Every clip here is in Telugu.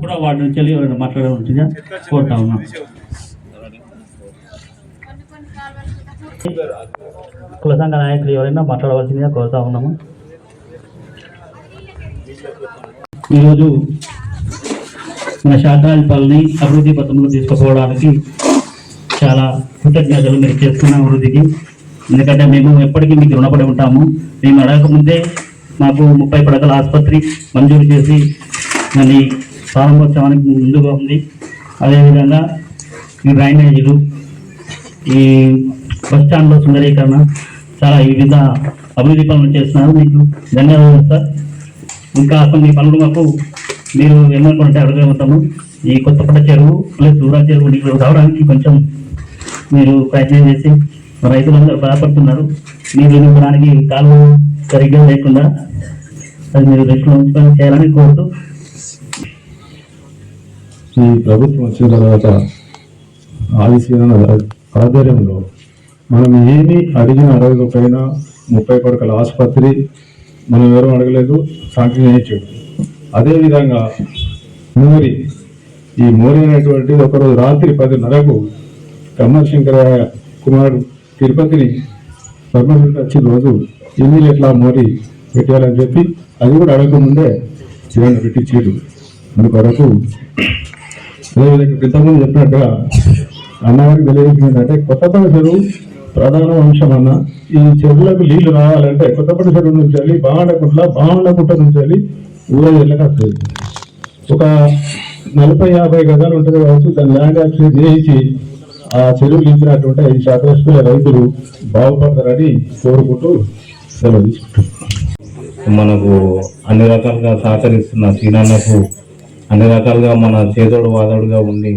కూడా వాటి నుంచి వెళ్ళి ఎవరైనా మాట్లాడవలసిందిగా కోరుతా ఉన్నాం. కుల సంఘ నాయకులు ఎవరైనా మాట్లాడవలసిందిగా కోరుతా ఉన్నాము. ఈరోజు మన శాఖాధిపల్ని అభివృద్ధి పథంలో తీసుకుపోవడానికి చాలా కృతజ్ఞతలు మీరు చేస్తున్న అభివృద్ధికి. ఎందుకంటే మేము ఎప్పటికీ మీకు రుణపడి ఉంటాము. మేము అడగకముందే మాకు ముప్పై పడకల ఆసుపత్రి మంజూరు చేసి దాన్ని ప్రారంభోత్సవానికి ముందుగా ఉంది. అదేవిధంగా ఈ డ్రైనేజీలు ఈ బస్ స్టాండ్లో సుందరీకరణ చాలా ఈ విధంగా అభివృద్ధి పనులు చేస్తున్నారు. మీకు ధన్యవాదాలు సార్. ఇంకా కొన్ని పనులు మాకు మీరు ఏమనుకుంటే ఉంటాము. ఈ కొత్తపట చెరువు ప్లస్ దూరా చెరువు నీళ్ళు రావడానికి కొంచెం మీరు ప్రయత్నం చేసి రైతులందరూ బాధపడుతున్నారు. నీళ్ళు నింపడానికి కాలువ సరిగ్గా లేకుండా అది మీరు దృష్టిలో ఉంచుకొని చేయాలని కోరుతూ ఈ ప్రభుత్వం వచ్చిన తర్వాత ఆదిశీలన ఆధ్వర్యంలో మనం ఏమి అడిగిన అడగకపోయినా ముప్పై పడకల ఆసుపత్రి మనం ఎవరూ అడగలేదు సాంక్షన్ చేయించాడు అదేవిధంగా మోరి. ఈ మోరి అనేటువంటిది ఒకరోజు రాత్రి పదిన్నరకు కమ్మశంకర కుమారుడు తిరుపతిని పద్మశ్రీ వచ్చిన రోజు ఇమీడియట్లా మోరి పెట్టాలని చెప్పి అది కూడా అడగకముందే చిరండి పెట్టించారు మన కొరకు అదేవిధంగా క్రితముందు చెప్పినట్టుగా అన్నగారికి తెలియజేసిందంటే కొత్తపల్లి చెరువు ప్రధాన అంశం అన్న. ఈ చెరువులకు నీళ్ళు రావాలంటే కొత్తపల్లి చెరువు నుంచి బాగుండకుండా బాగుండకుండా నుంచి ఊరేళ్ళకి వస్తుంది ఒక నలభై యాభై గదాలు ఉంటుంది కావచ్చు దాన్ని ల్యాండ్ యాక్సిడెంట్ చేయించి ఆ చెరువు ఇచ్చినటువంటి ఐదు శాతం రైతులు బాగుపడతారని కోరుకుంటూ సెలవు మనకు అన్ని రకాలుగా సహకరిస్తున్న సీనాన్నకు అన్ని రకాలుగా మన చేదోడు వాదోడుగా ఉండి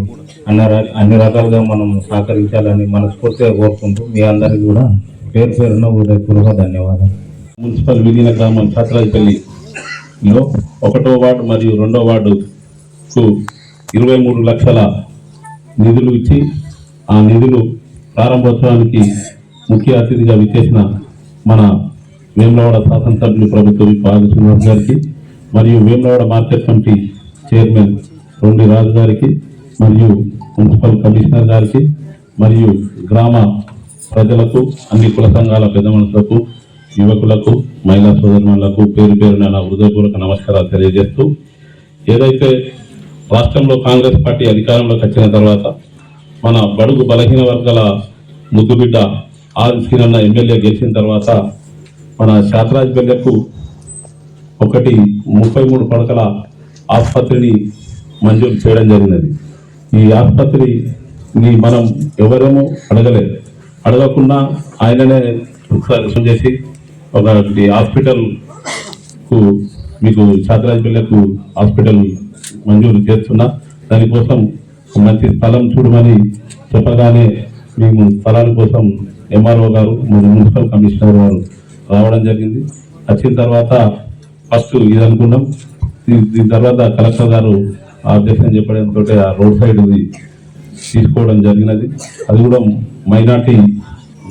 అన్ని అన్ని రకాలుగా మనం సహకరించాలని మనస్ఫూర్తిగా కోరుకుంటూ మీ అందరికీ కూడా పేరు పేరున హృదయపూర్వక ధన్యవాదాలు. మున్సిపల్ విలీన గ్రామం లో ఒకటో వార్డు మరియు రెండో వార్డుకు ఇరవై మూడు లక్షల నిధులు ఇచ్చి ఆ నిధులు ప్రారంభోత్సవానికి ముఖ్య అతిథిగా విచ్చేసిన మన వేములవాడ శాసనసభ్యులు ప్రభుత్వ పాద శ్రీనివాస్ గారికి మరియు Vemulawada market committee chairman Rondi Raju garu మరియు మున్సిపల్ కమిషనర్ గారికి మరియు గ్రామ ప్రజలకు అన్ని కుల సంఘాల పెద్ద మనుషులకు యువకులకు మహిళా సోదరులకు పేరు పేరున నా హృదయపూర్వక నమస్కారాలు తెలియజేస్తూ ఏదైతే రాష్ట్రంలో కాంగ్రెస్ పార్టీ అధికారంలోకి వచ్చిన తర్వాత మన బడుగు బలహీన వర్గాల ముద్దుబిడ్డ ఆర్ సీనన్న ఎమ్మెల్యే గెలిచిన తర్వాత మన శాతరాజ్ బిడ్డకు ఒకటి ముప్పై మూడు పడకల ఆసుపత్రిని మంజూరు చేయడం జరిగినది. ఈ ఆసుపత్రిని మనం ఎవరేమో అడగలేదు. అడగకుండా ఆయననే ఒకసారి చేసి ఒకటి హాస్పిటల్కు మీకు శాతరాజ్ హాస్పిటల్ మంజూరు చేస్తున్నా. దానికోసం మంచి స్థలం చూడమని చెప్పగానే మేము స్థలాల కోసం ఎంఆర్ఓ గారు మున్సిపల్ కమిషనర్ గారు రావడం జరిగింది. వచ్చిన తర్వాత ఫస్ట్ ఇది అనుకున్నాం. దీని తర్వాత కలెక్టర్ గారు ఆబ్జెక్షన్ చెప్పడంతో ఆ రోడ్ సైడ్ ఇది తీసుకోవడం జరిగినది. అది కూడా మైనార్టీ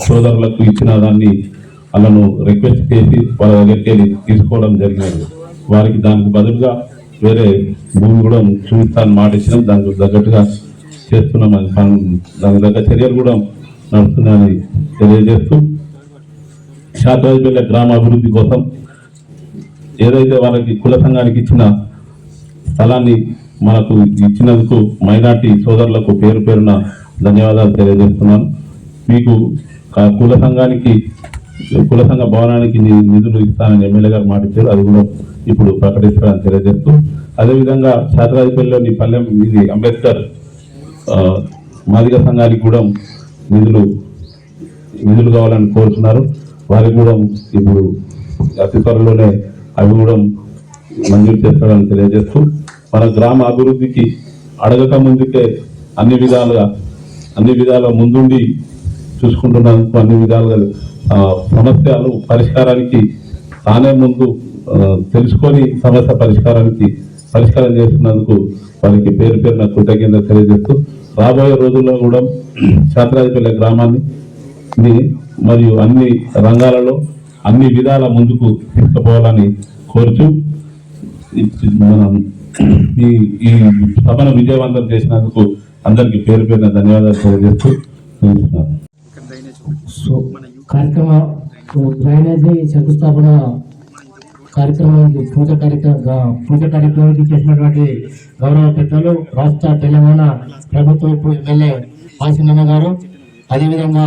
సోదరులకు ఇచ్చిన దాన్ని వాళ్ళను రిక్వెస్ట్ చేసి వాళ్ళ దగ్గరికి వెళ్ళి తీసుకోవడం జరిగినది వారికి దానికి బదులుగా వేరే భూమి కూడా చూపిస్తాను మాట ఇచ్చినాం. దానికి తగ్గట్టుగా చేస్తున్నాం అది దానికి తగ్గ చర్యలు కూడా నడుస్తున్నాయని తెలియజేస్తూ శాతరాజపల్లి గ్రామ అభివృద్ధి కోసం ఏదైతే వాళ్ళకి కుల సంఘానికి ఇచ్చిన స్థలాన్ని మనకు ఇచ్చినందుకు మైనార్టీ సోదరులకు పేరు పేరున ధన్యవాదాలు తెలియజేస్తున్నాను. మీకు కుల సంఘానికి కుల సంఘ భవనానికి నిధులు ఇస్తానని ఎమ్మెల్యే గారు మాట ఇచ్చారు. అది కూడా ఇప్పుడు ప్రకటిస్తారని తెలియజేస్తూ అదేవిధంగా శాతరాజపల్లిలోని పల్లెం ఇది అంబేద్కర్ ఆ, మాదిగ సంఘానికి కూడా నిధులు నిధులు కావాలని కోరుతున్నారు. వారికి కూడా ఇప్పుడు అతి త్వరలోనే అవి కూడా మంజూరు చేస్తారని తెలియజేస్తూ మన గ్రామ అభివృద్ధికి అడగక ముందుకే అన్ని విధాలుగా అన్ని విధాలుగా ముందుండి చూసుకుంటున్నందుకు అన్ని విధాలుగా సమస్యలు పరిష్కారానికి తానే ముందు తెలుసుకొని సమస్య పరిష్కారానికి పరిష్కారం చేస్తున్నందుకు వారికి పేరు పేరున కృతజ్ఞత తెలియజేస్తూ రాబోయే రోజుల్లో కూడా శాంతరాజపల్లె గ్రామాన్ని మరియు అన్ని రంగాలలో అన్ని విధాల ముందుకు తీసుకుపోవాలని కోరుచు మనం ఈ ఈ సభను విజయవంతం చేసినందుకు అందరికీ పేరు పేరున ధన్యవాదాలు తెలియజేస్తూ కార్యక్రమ డ్రైనేజీ శంకుస్థాపన కార్యక్రమానికి పూజ కార్యక్రమ పూజ కార్యక్రమానికి చేసినటువంటి గౌరవ పెద్దలు రాష్ట్ర తెలంగాణ ప్రభుత్వ ఎమ్మెల్యే వాసినన్న గారు అదేవిధంగా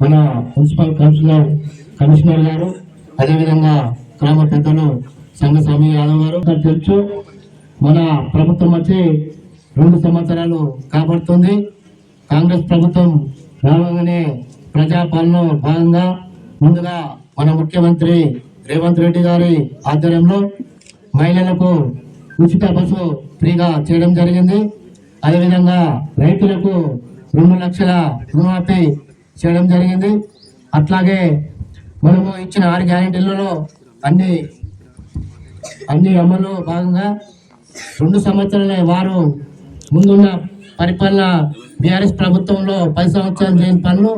మన మున్సిపల్ కౌన్సిలర్ కమిషనర్ గారు అదేవిధంగా గ్రామ పెద్దలు సంగస్వామి యాదవ్ గారు. తెలుసు మన ప్రభుత్వం వచ్చి రెండు సంవత్సరాలు కాబడుతుంది కాంగ్రెస్ ప్రభుత్వం రావగానే ప్రజాపాలనలో భాగంగా ముందుగా మన ముఖ్యమంత్రి రేవంత్ రెడ్డి గారి ఆధ్వర్యంలో మహిళలకు ఉచిత బస్సు ఫ్రీగా చేయడం జరిగింది. అదేవిధంగా రైతులకు రెండు లక్షల రుణమాఫీ చేయడం జరిగింది. అట్లాగే మనము ఇచ్చిన ఆరు గ్యారెంటీలలో అన్ని అన్ని అమలు భాగంగా రెండు సంవత్సరాలే వారు ముందున్న పరిపాలన బీఆర్ఎస్ ప్రభుత్వంలో పది సంవత్సరాలు చేయని పనులు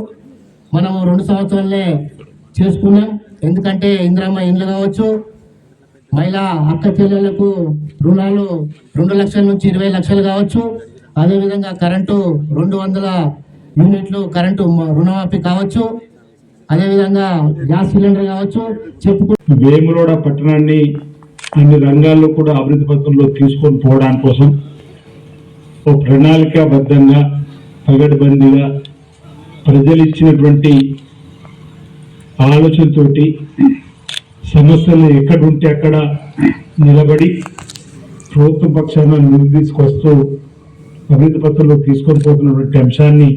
మనము రెండు సంవత్సరాలే చేసుకున్నాం. ఎందుకంటే ఇందిరమ్మ ఇండ్లు కావచ్చు మహిళా అక్క చెల్లెళ్ళకు రుణాలు రెండు లక్షల నుంచి ఇరవై లక్షలు కావచ్చు. అదేవిధంగా కరెంటు రెండు వందల యూనిట్లు కరెంటు రుణమాఫీ కావచ్చు. అదేవిధంగా గ్యాస్ సిలిండర్ కావచ్చు. చెప్పుకు వేములోడ పట్టణాన్ని అన్ని రంగాల్లో కూడా అభివృద్ధి పథకంలో తీసుకొని పోవడానికి కోసం ఓ ప్రణాళికాబద్ధంగా పగడ్బందీగా ప్రజలు ఇచ్చినటువంటి ఆలోచనతోటి సమస్యలు ఎక్కడుంటే అక్కడ నిలబడి ప్రభుత్వ పక్షాన ముందు తీసుకొస్తూ అభివృద్ధి పత్రంలో తీసుకొని పోతున్నటువంటి అంశాన్ని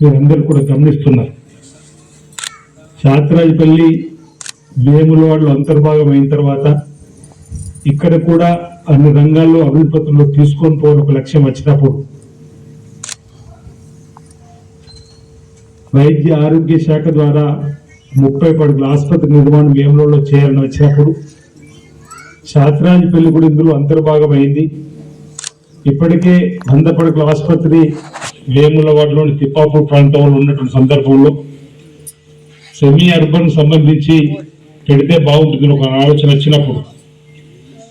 మీరందరూ కూడా గమనిస్తున్నారు. శాతరాజపల్లి వేములవాడలో అంతర్భాగం అయిన తర్వాత ఇక్కడ కూడా అన్ని రంగాల్లో అభివృద్ధి పత్రంలో తీసుకొని పోవడం ఒక లక్ష్యం వచ్చినప్పుడు వైద్య ఆరోగ్య శాఖ ద్వారా ముప్పై పడుగుల ఆసుపత్రి నిర్మాణం వేములలో చేయాలని వచ్చినప్పుడు శాతరాజపల్లి కూడా ఇందులో అంతర్భాగం అయింది ఇప్పటికే వంద పడుగుల ఆసుపత్రి వేములవాడలోని తిప్పాపూర్ ప్రాంతంలో ఉన్నటువంటి సందర్భంలో సెమీ అర్బన్ సంబంధించి పెడితే బాగుంటుంది ఒక ఆలోచన వచ్చినప్పుడు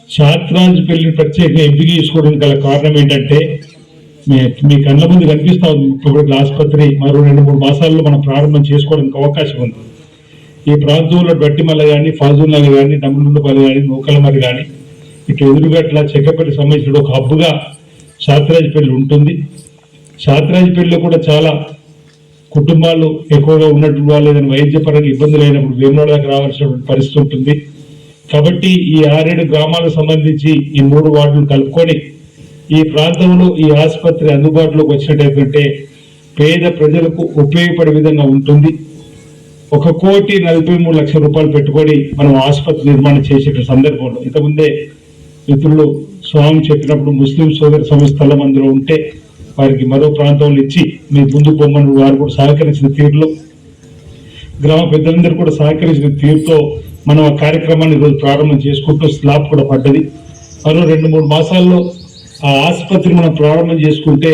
శాత్రాంజ్ పెళ్ళిని ప్రత్యేకంగా ఎంపిక చేసుకోవడానికి గల కారణం ఏంటంటే మీ మీ కళ్ళ ముందు కనిపిస్తూ ఉంది. ఇప్పుడు ఆసుపత్రి మరో రెండు మూడు మాసాల్లో మనం ప్రారంభం చేసుకోవడానికి అవకాశం ఉంది. ఈ ప్రాంతంలో గట్టిమల్ల కానీ ఫాజుల్నగర్ కానీ డమ్ములుండపల్లి కానీ నూకలమరి కానీ ఇటు ఎదురుగట్ల చెక్కపల్లి సంబంధించిన ఒక హబ్బుగా శాత్రాజ్పల్లి ఉంటుంది. శాత్రాజ్పల్లిలో కూడా చాలా కుటుంబాలు ఎక్కువగా ఉన్నట్టు వాళ్ళు ఏదైనా వైద్యపరంగా ఇబ్బందులు అయినప్పుడు వేమనాడు దాకా రావాల్సినటువంటి పరిస్థితి ఉంటుంది. కాబట్టి ఈ ఆరేడు గ్రామాలకు సంబంధించి ఈ మూడు వార్డులు కలుపుకొని ఈ ప్రాంతంలో ఈ ఆసుపత్రి అందుబాటులోకి వచ్చినట్టయితే పేద ప్రజలకు ఉపయోగపడే విధంగా ఉంటుంది. ఒక కోటి నలభై మూడు లక్షల రూపాయలు పెట్టుకొని మనం ఆసుపత్రి నిర్మాణం చేసే సందర్భంలో ఇంతకుముందే మిత్రులు స్వామి చెప్పినప్పుడు ముస్లిం సోదర సంస్థల అందులో ఉంటే వారికి మరో ప్రాంతంలో ఇచ్చి మీ ముందు బొమ్మను వారు కూడా సహకరించిన తీరులో గ్రామ పెద్దలందరూ కూడా సహకరించిన తీరుతో మనం ఆ కార్యక్రమాన్ని ఈరోజు ప్రారంభం చేసుకుంటూ స్లాబ్ కూడా పడ్డది. మరో రెండు మూడు మాసాల్లో ఆ ఆసుపత్రి మనం ప్రారంభం చేసుకుంటే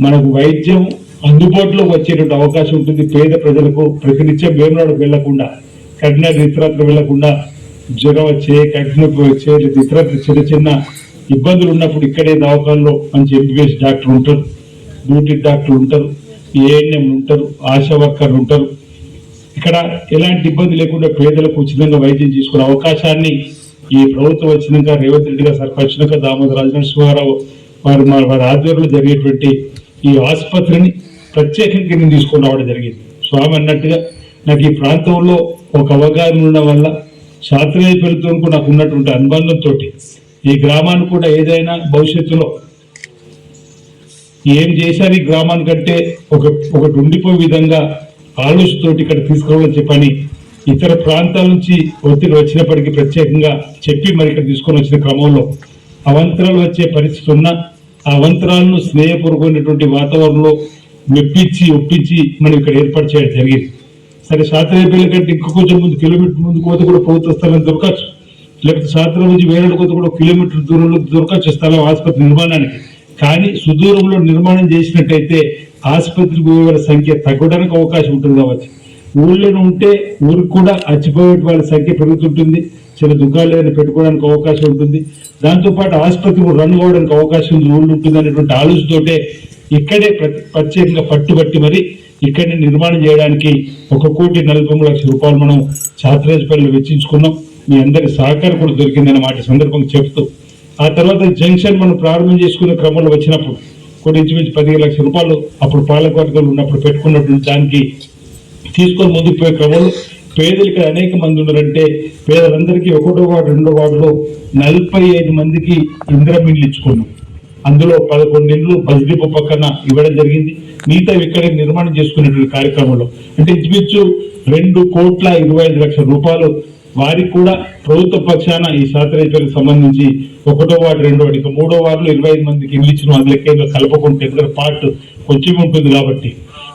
మనకు వైద్యం అందుబాటులోకి వచ్చేటువంటి అవకాశం ఉంటుంది. పేద ప్రజలకు ప్రతినిత్యం వేమనాడుకు వెళ్ళకుండా కఠిన ఇతరత్ర వెళ్ళకుండా జ్వరం వచ్చే కఠినొప్పి వచ్చే ఇతరత్ర చిన్న చిన్న ఇబ్బందులు ఉన్నప్పుడు ఇక్కడే దవాఖానలో మంచి ఎంబీబీఎస్ డాక్టర్ ఉంటారు. డ్యూటీ డాక్టర్ ఉంటారు. ఏఎన్ఎం ఉంటారు. ఆశా వర్కర్లు ఉంటారు. ఇక్కడ ఎలాంటి ఇబ్బంది లేకుండా పేదలకు ఉచితంగా వైద్యం చేసుకునే అవకాశాన్ని ఈ ప్రభుత్వం వచ్చినాక రేవంత్ రెడ్డి గారు సర్కార్ వచ్చినాక దామోదర రాజనరసింహారావు వారి వారి ఆధ్వర్యంలో జరిగేటువంటి ఈ ఆసుపత్రిని ప్రత్యేకంగా నేను తీసుకొని రావడం జరిగింది. స్వామి అన్నట్టుగా నాకు ఈ ప్రాంతంలో ఒక అవగాహన ఉండడం వల్ల శాస్త్రీయపల్లితో కూడా నాకు ఉన్నటువంటి అనుబంధంతో ఈ గ్రామాన్ని కూడా ఏదైనా భవిష్యత్తులో ఏం చేశారు ఈ గ్రామానికంటే ఒక ఒకటి ఉండిపోయే విధంగా ఆలోచనతోటి ఇక్కడ తీసుకురావాలని చెప్పని ఇతర ప్రాంతాల నుంచి ఒత్తిడి వచ్చినప్పటికీ ప్రత్యేకంగా చెప్పి మరి ఇక్కడ తీసుకొని వచ్చిన క్రమంలో అవంతరాలు వచ్చే పరిస్థితి ఉన్న ఆ అవంతరాలను స్నేహపూర్వకమైనటువంటి వాతావరణంలో మెప్పించి ఒప్పించి మనం ఇక్కడ ఏర్పాటు చేయడం జరిగింది. సరే శాస్త్రీయపల్లి కంటే ఇంకా కొంచెం ముందు కిలోమీటర్ ముందు కోత కూడా ప్రభుత్వ స్థలం దొరకచ్చు. లేకపోతే సాయంత్రం నుంచి వేరే కోత కూడా కిలోమీటర్ దూరంలో దొరకచ్చు స్థలం ఆసుపత్రి నిర్మాణానికి. కానీ సుదూరంలో నిర్మాణం చేసినట్టయితే ఆసుపత్రికి పోయే సంఖ్య తగ్గడానికి అవకాశం ఉంటుంది కావచ్చు. ఊళ్ళో ఉంటే ఊరికి కూడా అచ్చిపోయే వాళ్ళ సంఖ్య పెరుగుతుంటుంది. చిన్న దుకాణాలు ఏమైనా పెట్టుకోవడానికి అవకాశం ఉంటుంది. దాంతోపాటు ఆసుపత్రి రన్ కావడానికి అవకాశం ఉంది. ఊళ్ళు ఉంటుంది అనేటువంటి ఆలోచనతోటే ఇక్కడే ప్రతి- ప్రత్యేకంగా పట్టుబట్టి మరి ఇక్కడనే నిర్మాణం చేయడానికి ఒక కోటి నలభై మూడు లక్షల రూపాయలు మనం ఛాత్రేజ్పల్లిలో వెచ్చించుకున్నాం. మీ అందరి సహకారం కూడా దొరికిందన్న మాట సందర్భంగా చెప్తూ ఆ తర్వాత జంక్షన్ మనం ప్రారంభం చేసుకునే క్రమంలో వచ్చినప్పుడు కొన్ని ఇంచుమించు పదిహేను లక్షల రూపాయలు అప్పుడు పాలకవర్గంలో ఉన్నప్పుడు పెట్టుకున్నటువంటి దానికి తీసుకొని ముందుకు పోయే క్రమంలో పేదలు ఇక్కడ అనేక మంది ఉన్నారంటే పేదలందరికీ ఒకటో వార్డు రెండో వార్డులో నలభై ఐదు మందికి ఇంద్రమిండ్లు ఇచ్చుకున్నాం. అందులో పదకొండు ఇండ్లు బస్ డిపో పక్కన ఇవ్వడం జరిగింది. మిగతా ఇక్కడ నిర్మాణం చేసుకునేటువంటి కార్యక్రమంలో. అంటే ఇంచుమించు రెండు కోట్ల ఇరవై ఐదు లక్షల రూపాయలు వారికి కూడా ప్రభుత్వ పక్షాన ఈ శాస్త్రవేత్తలకు సంబంధించి ఒకటో వార్డు రెండో వార్డు ఇక మూడో వార్డులో ఇరవై ఐదు మందికి ఇల్లు ఇచ్చిన అది లెక్క కలపకుండా పార్ట్ కొంచెం ఉంటుంది కాబట్టి.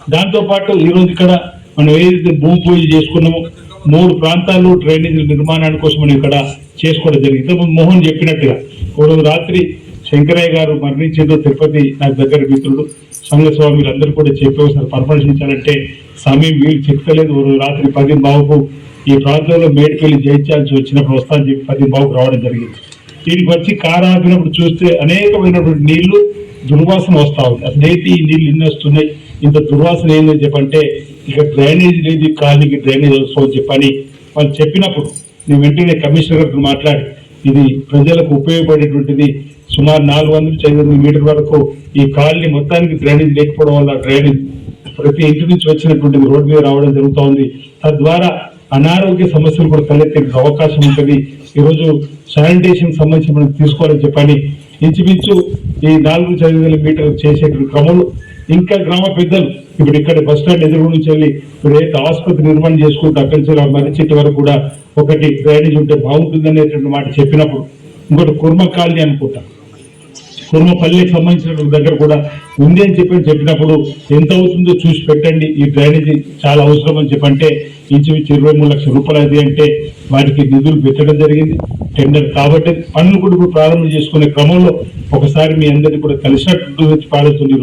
దాంతో పాటు ఇక్కడ మనం ఏదైతే భూమి పూజ చేసుకున్నామో మూడు ప్రాంతాల్లో డ్రైనేజీల నిర్మాణాల కోసం మనం ఇక్కడ చేసుకోవడం జరిగింది. ఇంతకుముందు మోహన్ చెప్పినట్టుగా ఒకరోజు రాత్రి శంకరయ్య గారు మరణించిందో తిరుపతి నాకు దగ్గర మిత్రుడు సంఘ స్వామిలు అందరూ కూడా చెప్పి ఒకసారి పరామర్శించాలంటే సమయం వీలు చెప్తలేదు. ఒకరోజు రాత్రి పది బాబుకు ఈ ప్రాంతంలో మేడికెళ్ళి జయించాల్సి వచ్చినప్పుడు వస్తానని చెప్పి పది బాబుకు రావడం జరిగింది. దీనికి వచ్చి కారు ఆపినప్పుడు చూస్తే అనేకమైనటువంటి నీళ్ళు దుర్వాసన వస్తూ ఉంది. అసలు ఏంటి ఈ నీళ్ళు ఇన్ని వస్తున్నాయి ఇంత దుర్వాసన ఏందని చెప్పంటే ఇక డ్రైనేజ్ లేదు కాలనీకి డ్రైనేజ్ వస్తుందని చెప్పని వాళ్ళు చెప్పినప్పుడు నేను వెంటనే కమిషనర్ గారితో మాట్లాడి ఇది ప్రజలకు ఉపయోగపడేటువంటిది సుమారు నాలుగు వందల నుంచి వందల మీటర్ వరకు ఈ కాలనీ మొత్తానికి డ్రైనేజ్ లేకపోవడం వల్ల డ్రైనేజ్ ప్రతి ఇంటి నుంచి వచ్చినటువంటిది రోడ్డు మీద రావడం జరుగుతూ ఉంది తద్వారా అనారోగ్య సమస్యలు కూడా తలెత్తే అవకాశం ఉంటుంది. ఈరోజు శానిటేషన్ సంబంధించి మనం తీసుకోవాలని చెప్పని ఇంచుమించు ఈ నాలుగు నుంచి మీటర్లు చేసేటువంటి క్రమంలో ఇంకా గ్రామ పెద్దలు ఇప్పుడు ఇక్కడ బస్ స్టాండ్ ఎదురు నుంచి వెళ్ళి ఇప్పుడు ఏదైతే ఆసుపత్రి నిర్మాణం చేసుకుంటే అక్కడి నుంచి మర్రి చెట్టు వరకు కూడా ఒకటి డ్రైనేజ్ ఉంటే బాగుంటుంది అనేటువంటి మాట చెప్పినప్పుడు ఇంకోటి కుర్మ కాలనీ అనుకుంటా. కుర్మపల్లికి సంబంధించిన దగ్గర కూడా ఉంది అని చెప్పి చెప్పినప్పుడు ఎంత అవుతుందో చూసి పెట్టండి. ఈ డ్రైనేజీ చాలా అవసరం అని చెప్పంటే ఇంచుమించు ఇరవై మూడు లక్షల రూపాయలు అది అంటే వాటికి నిధులు పెట్టడం జరిగింది. టెండర్ కాబట్టి పనులు కూడా ప్రారంభం చేసుకునే క్రమంలో ఒకసారి మీ అందరినీ కూడా కలిసినట్టు పాడుతుంది